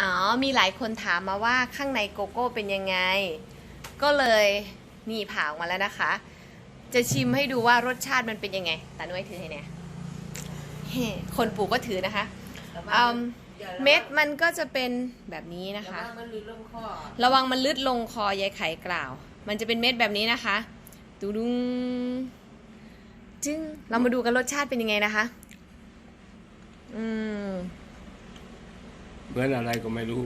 อ๋อ มีหลายคนถามมาว่าข้างในโกโก้เป็นยังไง ก็เลยนี่ผ่าออกมาแล้วนะคะ จะชิมให้ดูว่ารสชาติมันเป็นยังไงตาน้อยถือให้เนี่ยเฮ้คนปลูกก็ถือนะคะอืมเม็ดมันก็จะเป็นแบบนี้นะนะคะคะมันลืมลงคอ ระวังมันลึดลงคอยายไข่กล่าว มันจะเป็นเม็ดแบบนี้นะคะ ดูดุงจึงเรามาดูกันรสชาติเป็นยังไงนะคะ อืม เหมือนอะไรก็ไม่รู้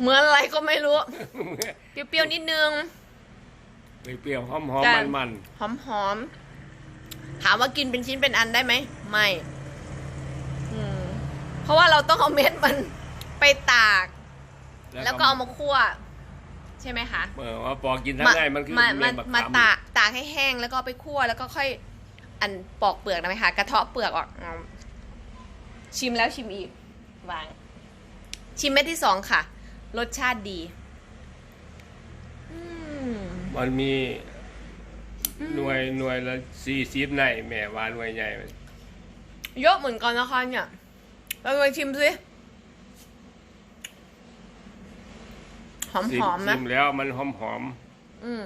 เหมือนอะไรก็ไม่รู้ เปรี้ยวๆนิดนึง เปรี้ยวๆหอมๆแต่มันหอมๆถามว่ากินเป็นชิ้นเป็นอันได้ไหม ไม่อืมเพราะว่าเราต้องเอาเม็ดมันไปตากๆแล้วก็เอามาคั่ว ใช่ไหมคะเออว่าปอกกินทั้งไงมันคือมาเม็มาดมะมาขามตากตากให้แห้งแล้วก็เอาไปคั่วแล้วก็ค่อย อันปอกเปลือกนะไหมคะกระเทาะเปลือกออกอืมชิมแล้วชิมอีก วาง ชิมเม็ดที่สองค่ะ รสชาติดี อืมมันมีหน่วยหน่วยละสี่สิบในแม่วาหน่วยใหญ่มันเยอะเหมือนกันนะคะเนี่ยเราไปชิมสิหอมชิหอมๆนะ ชิมแล้วมันหอมหอมอืม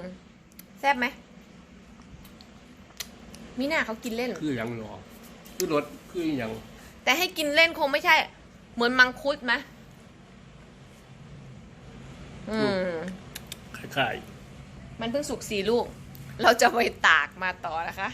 แซ่บไหมมีหน้าเขากินเล่น ๆคืออย่างหนอคือรสคืออย่างแต่ให้กินเล่นคงไม่ใช่ เหมือนมังคุดไหมอืมคล้ายๆ มันเพิ่งสุกสี่ลูก เราจะไปตากมาต่อนะคะ